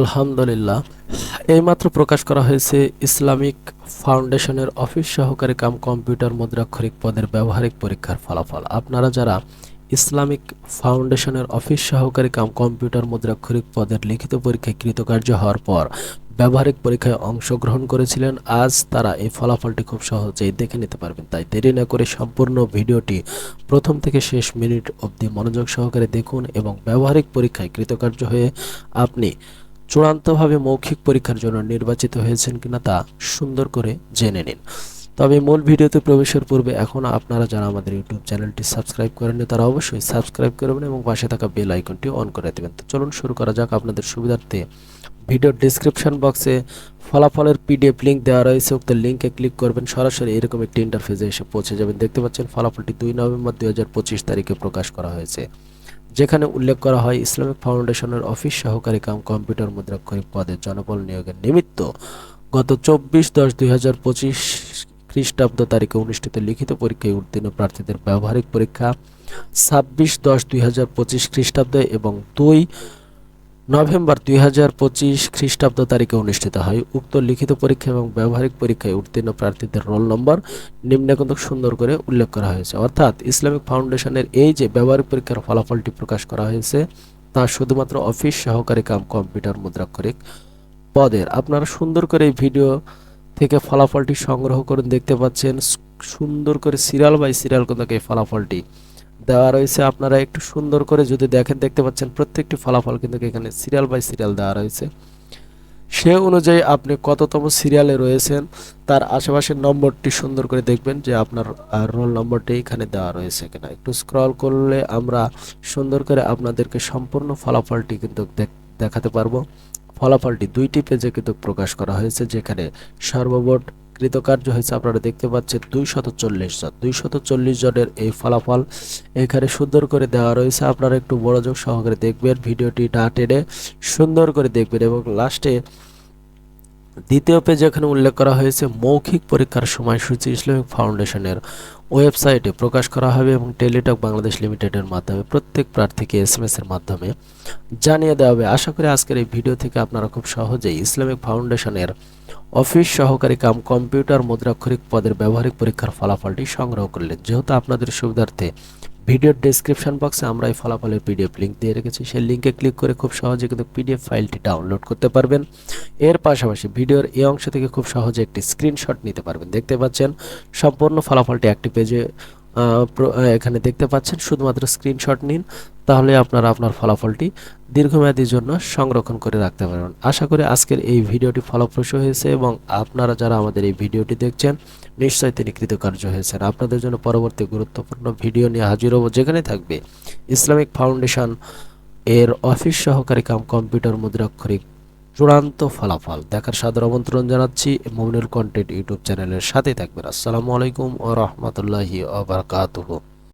আলহামদুলিল্লাহ। এইমাত্র প্রকাশ করা হয়েছে ইসলামিক ফাউন্ডেশনের অফিস সহকারী কাম কম্পিউটার মুদ্রাক্ষরিক পদের ব্যবহারিক পরীক্ষার ফলাফল। আপনারা যারা ইসলামিক ফাউন্ডেশনের অফিস সহকারী কাম কম্পিউটার মুদ্রাক্ষরিক পদের লিখিত পরীক্ষায় কৃতকার্য হওয়ার পর ব্যবহারিক পরীক্ষায় অংশগ্রহণ করেছিলেন, আজ তারা এই ফলাফলটি খুব সহজেই দেখে নিতে পারবেন। তাই দেরি না করে সম্পূর্ণ ভিডিওটি প্রথম থেকে শেষ মিনিট অবধি মনোযোগ সহকারে দেখুন এবং ব্যবহারিক পরীক্ষায় কৃতকার্য হয়ে আপনি চূড়ান্তভাবে মৌখিক পরীক্ষার জন্য নির্বাচিত হয়েছেন কিনা তা সুন্দর করে জেনে নিন। তবে মূল ভিডিওতে প্রবেশের পূর্বে এখন আপনারা যারা আমাদের ইউটিউব চ্যানেলটি সাবস্ক্রাইব করেননি, তারা অবশ্যই সাবস্ক্রাইব করবেন এবং পাশে থাকা বেল আইকনটি অন করে দেবেন। তো চলুন শুরু করা যাক আপনাদের সুবিধার্থে। ভিডিও ডিসক্রিপশন বক্সে ফলাফলের পিডিএফ লিঙ্ক দেওয়া রয়েছে, উক্ত লিঙ্কে ক্লিক করবেন, সরাসরি এরকম একটি ইন্টারফেসে এসে পৌঁছে যাবেন। দেখতে পাচ্ছেন, ফলাফলটি দুই নভেম্বর দুই হাজার পঁচিশ তারিখে প্রকাশ করা হয়েছে। যেখানে উল্লেখ করা হয়, ইসলামিক ফাউন্ডেশনের অফিস সহকারী কাম কম্পিউটার মুদ্রাক্ষরিক পদে জনবল নিয়োগের নিমিত্ত গত চব্বিশ দশ দুই হাজার পঁচিশ খ্রিস্টাব্দ তারিখে অনুষ্ঠিত লিখিত পরীক্ষায় উত্তীর্ণ প্রার্থীদের ব্যবহারিক পরীক্ষা ছাব্বিশ দশ দুই হাজার পঁচিশ খ্রিস্টাব্দে এবং দুই নভেম্বর দুই হাজার পঁচিশ খ্রিস্টাব্দ তারিখে অনুষ্ঠিত হয়। উক্ত লিখিত পরীক্ষা এবং ব্যবহারিক পরীক্ষায় উত্তীর্ণ প্রার্থীদের রোল নম্বর নিম্নে কিন্তু সুন্দর করে উল্লেখ করা হয়েছে। অর্থাৎ ইসলামিক ফাউন্ডেশনের এই যে ব্যবহারিক পরীক্ষার ফলাফলটি প্রকাশ করা হয়েছে, তা শুধুমাত্র অফিস সহকারী কাম কম্পিউটার মুদ্রাক্ষরিক পদের। আপনারা সুন্দর করে এই ভিডিও থেকে ফলাফলটি সংগ্রহ করে দেখতে পাচ্ছেন, সুন্দর করে সিরিয়াল বাই সিরিয়াল কিন্তু এই ফলাফলটি দেওয়া রয়েছে। আপনারা একটু সুন্দর করে যদি দেখেন, দেখতে পাচ্ছেন প্রত্যেকটি ফলাফল কিন্তু এখানে সিরিয়াল বাই সিরিয়াল দেওয়া রয়েছে। সে অনুযায়ী আপনি কততম সিরিয়ালে রয়েছেন, তার আশেপাশের নম্বরটি সুন্দর করে দেখবেন যে আপনার রোল নম্বরটি এখানে দেওয়া রয়েছে কিনা। একটু স্ক্রল করলে আমরা সুন্দর করে আপনাদেরকে সম্পূর্ণ ফলাফলটি কিন্তু দেখাতে পারব। ফলাফলটি দুইটি পেজে কিন্তু প্রকাশ করা হয়েছে, যেখানে সর্বমোট কৃতকার্য হয়েছে, আপনারা দেখতে পাচ্ছেন দুই শত চল্লিশ জন। দুইশত চল্লিশ জনের এই ফলাফল এখানে সুন্দর করে দেওয়া রয়েছে। আপনারা একটু মনোযোগ সহকারে দেখবেন, ভিডিওটি না টেনে সুন্দর করে দেখবেন এবং লাস্টে দ্বিতীয় পেজে এখানে উল্লেখ করা হয়েছে মৌখিক পরীক্ষার সময়সূচি ইসলামিক ফাউন্ডেশনের ওয়েবসাইটে প্রকাশ করা হবে এবং টেলিটক বাংলাদেশ লিমিটেডের মাধ্যমে প্রত্যেক প্রার্থীকে এস এম এস এর মাধ্যমে জানিয়ে দেওয়া হবে। আশা করি আজকের এই ভিডিও থেকে আপনারা খুব সহজেই ইসলামিক ফাউন্ডেশনের অফিস সহকারী কাম কম্পিউটার মুদ্রাক্ষরিক পদের ব্যবহারিক পরীক্ষার ফলাফলটি সংগ্রহ করলেন। যেহেতু আপনাদের সুবিধার্থে ভিডিওর ডেসক্রিপশন বক্সে আমরা এই ফলাফলের পিডিএফ লিঙ্ক দিয়ে রেখেছি। সেই লিঙ্কে ক্লিক করে খুব সহজে কিন্তু পিডিএফ ফাইলটি ডাউনলোড করতে পারবেন। এর পাশাপাশি ভিডিওর এই অংশ থেকে খুব সহজে একটি স্ক্রিনশট নিতে পারবেন। দেখতে পাচ্ছেন, সম্পূর্ণ ফলাফলটি একটি পেজে এখানে দেখতে পাচ্ছেন। শুধুমাত্র স্ক্রিনশট নিন। তাহলে আপনারা আপনার ফলাফলটি দীর্ঘমেয়াদীর জন্য সংরক্ষণ করে রাখতে পারবেন। আশা করি আজকের এই ভিডিওটি ফলপ্রসূ হয়েছে এবং আপনারা যারা আমাদের এই ভিডিওটি দেখছেন, নিশ্চয়ই তিনি কৃতকার্য হয়েছেন। আপনাদের জন্য পরবর্তী গুরুত্বপূর্ণ ভিডিও নিয়ে হাজির হব যেখানে থাকবে ইসলামিক ফাউন্ডেশন এর অফিস সহকারী কাম কম্পিউটার মুদ্রাক্ষরিক চূড়ান্ত ফলাফল। দেখার সাদর আমন্ত্রণ জানাচ্ছি মমিনুল কন্টেন্ট ইউটিউব চ্যানেলের সাথে থাকবেন। আসসালামু আলাইকুম ও রহমতুল্লাহি